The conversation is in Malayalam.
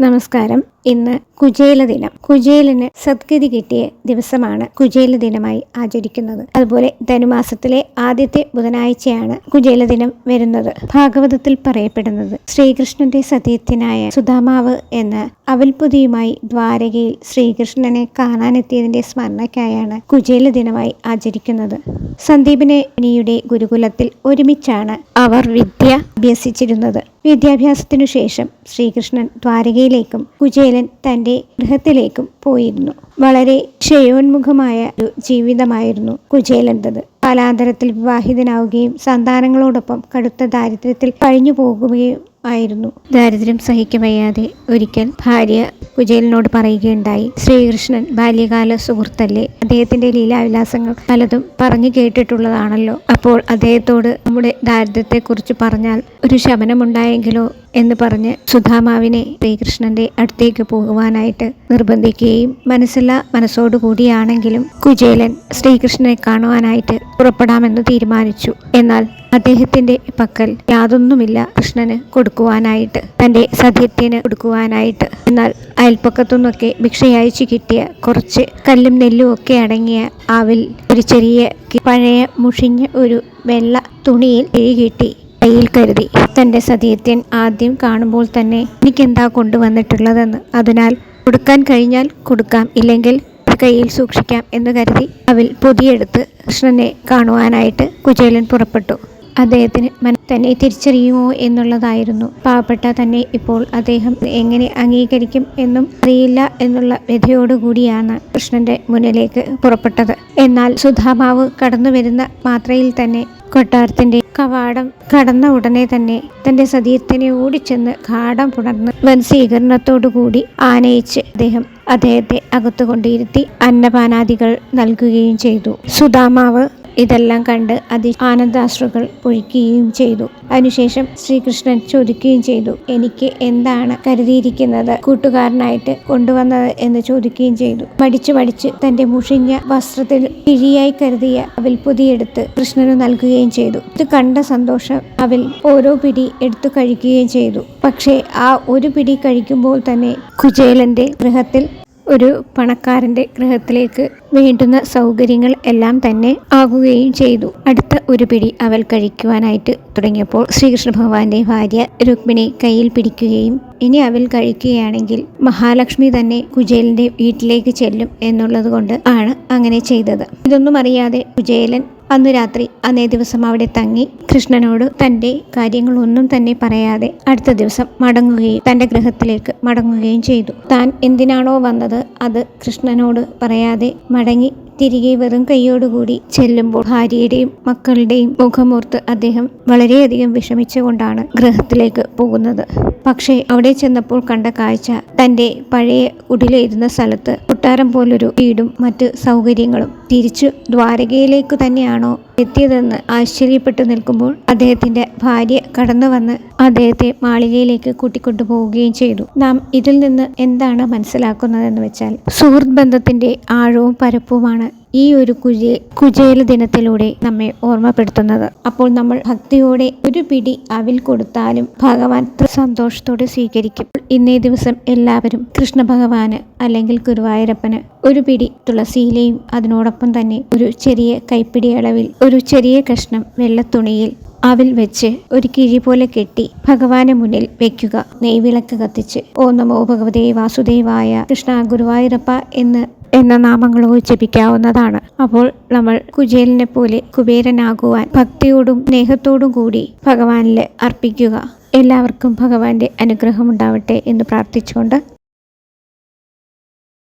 നമസ്കാരം. ഇന്ന് കുചേല ദിനം. കുചേലിന് സദ്ഗതി കിട്ടിയ ദിവസമാണ് കുചേല ദിനമായി ആചരിക്കുന്നത്. അതുപോലെ ധനുമാസത്തിലെ ആദ്യത്തെ ബുധനാഴ്ചയാണ് കുചേല ദിനം വരുന്നത്. ഭാഗവതത്തിൽ പറയപ്പെടുന്നത് ശ്രീകൃഷ്ണന്റെ സതീർത്ഥ്യനായ സുധാമാവ് എന്ന അവൽപുതിയുമായി ദ്വാരകയിൽ ശ്രീകൃഷ്ണനെ കാണാനെത്തിയതിന്റെ സ്മരണയ്ക്കായാണ് കുചേല ദിനമായി ആചരിക്കുന്നത്. സന്ദീപിനെ സന്ദീപിനിയുടെ ഗുരുകുലത്തിൽ ഒരുമിച്ചാണ് അവർ വിദ്യ അഭ്യസിച്ചിരുന്നത്. വിദ്യാഭ്യാസത്തിനു ശേഷം ശ്രീകൃഷ്ണൻ ദ്വാരകയിലേക്കും കുചേലൻ തന്റെ ഗൃഹത്തിലേക്കും പോയിരുന്നു. വളരെ ക്ഷയോന്മുഖമായ ഒരു ജീവിതമായിരുന്നു കുചേലന്റെത്. കാലാന്തരത്തിൽ വിവാഹിതനാവുകയും സന്താനങ്ങളോടൊപ്പം കടുത്ത ദാരിദ്ര്യത്തിൽ കഴിഞ്ഞു പോകുകയും ആയിരുന്നു. ദാരിദ്ര്യം സഹിക്കവയ്യാതെ ഒരിക്കൽ ഭാര്യ കുചേലനോട് പറയുകയുണ്ടായി ശ്രീകൃഷ്ണൻ ബാല്യകാല സുഹൃത്തല്ലേ? അദ്ദേഹത്തിന്റെ ലീലാവിലാസങ്ങൾ പലതും പറഞ്ഞു കേട്ടിട്ടുള്ളതാണല്ലോ. അപ്പോൾ അദ്ദേഹത്തോട് നമ്മുടെ ദാരിദ്ര്യത്തെക്കുറിച്ച് പറഞ്ഞാൽ ഒരു ശമനമുണ്ടായെങ്കിലോ എന്ന് പറഞ്ഞ് സുധാമാവിനെ ശ്രീകൃഷ്ണന്റെ അടുത്തേക്ക് പോകുവാനായിട്ട് നിർബന്ധിക്കുകയും മനസ്സില്ല മനസ്സോടു കൂടിയാണെങ്കിലും കുചേലൻ ശ്രീകൃഷ്ണനെ കാണുവാനായിട്ട് പുറപ്പെടാമെന്ന് തീരുമാനിച്ചു. എന്നാൽ അദ്ദേഹത്തിന്റെ പക്കൽ യാതൊന്നുമില്ല കൃഷ്ണന് കൊടുക്കുവാനായിട്ട് തന്റെ സത്യത്തിന് കൊടുക്കുവാനായിട്ട്. എന്നാൽ അയൽപ്പക്കത്തുനിന്നൊക്കെ ഭിക്ഷയച്ചു കിട്ടിയ കുറച്ച് കല്ലും നെല്ലും ഒക്കെ അടങ്ങിയ ആവിൽ ഒരു ചെറിയ പഴയ മുഷിഞ്ഞ ഒരു വെള്ള തുണിയിൽ കിട്ടി കയ്യിൽ കരുതി തന്റെ സതീത്യൻ ആദ്യം കാണുമ്പോൾ തന്നെ എനിക്കെന്താ കൊണ്ടുവന്നിട്ടുള്ളതെന്ന്. അതിനാൽ കൊടുക്കാൻ കഴിഞ്ഞാൽ കൊടുക്കാം ഇല്ലെങ്കിൽ കയ്യിൽ സൂക്ഷിക്കാം എന്ന് കരുതി അവൽ പൊതിയെടുത്ത് കൃഷ്ണനെ കാണുവാനായിട്ട് കുചേലൻ പുറപ്പെട്ടു. അദ്ദേഹത്തിന് മന തന്നെ തിരിച്ചറിയുമോ എന്നുള്ളതായിരുന്നു. പാവപ്പെട്ട തന്നെ ഇപ്പോൾ അദ്ദേഹം എങ്ങനെ അംഗീകരിക്കും എന്നും അറിയില്ല എന്നുള്ള വ്യഥയോടുകൂടിയാണ് കൃഷ്ണന്റെ മുന്നിലേക്ക് പുറപ്പെട്ടത്. എന്നാൽ സുധാമാവ് കടന്നു വരുന്ന മാത്രയിൽ തന്നെ കൊട്ടാരത്തിന്റെ കവാടം കടന്ന ഉടനെ തന്നെ തന്റെ സതീർത്ഥനെ ഓടിച്ചെന്ന് കാടം പുണർന്ന് വൻ സ്വീകരണത്തോടുകൂടി ആനയിച്ച് അദ്ദേഹം അദ്ദേഹത്തെ അകത്തുകൊണ്ടിരുത്തി അന്നപാനാദികൾ നൽകുകയും ചെയ്തു. സുധാമാവ് ഇതെല്ലാം കണ്ട് അതി ആനന്ദാശ്രുകൾ പൊഴിക്കുകയും ചെയ്തു. അതിനുശേഷം ശ്രീകൃഷ്ണൻ ചോദിക്കുകയും ചെയ്തു എനിക്ക് എന്താണ് കരുതിയിരിക്കുന്നത്? കൂട്ടുകാരനായിട്ട് കൊണ്ടുവന്നത്? എന്ന് ചോദിക്കുകയും ചെയ്തു. മടിച്ചു മടിച്ച് തന്റെ മുഷിഞ്ഞ വസ്ത്രത്തിൽ കിഴിയായി കരുതിയ അവൽ പുതിയെടുത്ത് കൃഷ്ണന് നൽകുകയും ചെയ്തു. ഇത് കണ്ട സന്തോഷം അവൽ ഓരോ പിടി എടുത്തു കഴിക്കുകയും ചെയ്തു. പക്ഷേ ആ ഒരു പിടി കഴിക്കുമ്പോൾ തന്നെ കുചേലന്റെ ഗൃഹത്തിൽ ഒരു പണക്കാരന്റെ ഗൃഹത്തിലേക്ക് വേണ്ടുന്ന സൗകര്യങ്ങൾ എല്ലാം തന്നെ ആകുകയും ചെയ്തു. അടുത്ത ഒരു പിടി അവൾ കഴിക്കുവാനായിട്ട് തുടങ്ങിയപ്പോൾ ശ്രീകൃഷ്ണ ഭഗവാന്റെ ഭാര്യ രുക്മിണി കയ്യിൽ പിടിക്കുകയും ഇനി അവൾ കഴിക്കുകയാണെങ്കിൽ മഹാലക്ഷ്മി തന്നെ കുചേലന്റെ വീട്ടിലേക്ക് ചെല്ലും എന്നുള്ളത് കൊണ്ട് ആണ് അങ്ങനെ ചെയ്തത്. ഇതൊന്നും അറിയാതെ കുചേലൻ അന്നു രാത്രി അന്നേ ദിവസം അവിടെ തങ്ങി കൃഷ്ണനോട് തന്റെ കാര്യങ്ങളൊന്നും തന്നെ പറയാതെ അടുത്ത ദിവസം മടങ്ങുകയും തന്റെ ഗൃഹത്തിലേക്ക് മടങ്ങുകയും ചെയ്തു. താൻ എന്തിനാണോ വന്നത് അത് കൃഷ്ണനോട് പറയാതെ മടങ്ങി തിരികെ വെറും കൈയോടുകൂടി ചെല്ലുമ്പോൾ ഭാര്യയുടെയും മക്കളുടെയും മുഖമോർത്ത് അദ്ദേഹം വളരെയധികം വിഷമിച്ചുകൊണ്ടാണ് ഗൃഹത്തിലേക്ക് പോകുന്നത്. പക്ഷേ അവിടെ ചെന്നപ്പോൾ കണ്ട കാഴ്ച തന്റെ പഴയ ഉടിലിരുന്ന സ്ഥലത്ത് കൊട്ടാരം പോലൊരു വീടും മറ്റ് സൗകര്യങ്ങളും തിരിച്ചു ദ്വാരകയിലേക്ക് തന്നെയാണോ എത്തിയതെന്ന് ആശ്ചര്യപ്പെട്ടു നിൽക്കുമ്പോൾ അദ്ദേഹത്തിന്റെ ഭാര്യ കടന്നു വന്ന് അദ്ദേഹത്തെ മാളികയിലേക്ക് കൂട്ടിക്കൊണ്ടു പോവുകയും ചെയ്തു. നാം ഇതിൽ നിന്ന് എന്താണ് മനസ്സിലാക്കുന്നതെന്ന് വെച്ചാൽ സുഹൃത്ത് ബന്ധത്തിന്റെ ആഴവും പരപ്പുമാണ് ഈ ഒരു കുജേ കുചേല ദിനത്തിലൂടെ നമ്മെ ഓർമ്മപ്പെടുത്തുന്നത്. അപ്പോൾ നമ്മൾ ഭക്തിയോടെ ഒരു പിടി അവിൽ കൊടുത്താലും ഭഗവാൻ സന്തോഷത്തോടെ സ്വീകരിക്കും. ഇന്നേ ദിവസം എല്ലാവരും കൃഷ്ണ ഭഗവാന് അല്ലെങ്കിൽ ഗുരുവായൂരപ്പന് ഒരു പിടി തുളസിയിലെയും അതിനോടൊപ്പം തന്നെ ഒരു ചെറിയ കൈപ്പിടി അളവിൽ ഒരു ചെറിയ കഷ്ണം വെള്ളത്തുണിയിൽ അവിൽ വെച്ച് ഒരു കിഴി പോലെ കെട്ടി ഭഗവാന് മുന്നിൽ വെക്കുക. നെയ്വിളക്ക് കത്തിച്ച് ഓ നമോ ഭഗവതേ വാസുദേവായ കൃഷ്ണ ഗുരുവായൂരപ്പ എന്ന് എന്ന നാമങ്ങളോ ജപിക്കാവുന്നതാണ്. അപ്പോൾ നമ്മൾ കുചേലിനെ പോലെ കുബേരനാകുവാൻ ഭക്തിയോടും സ്നേഹത്തോടും കൂടി ഭഗവാനിൽ അർപ്പിക്കുക. എല്ലാവർക്കും ഭഗവാന്റെ അനുഗ്രഹം ഉണ്ടാവട്ടെ എന്ന് പ്രാർത്ഥിച്ചുകൊണ്ട്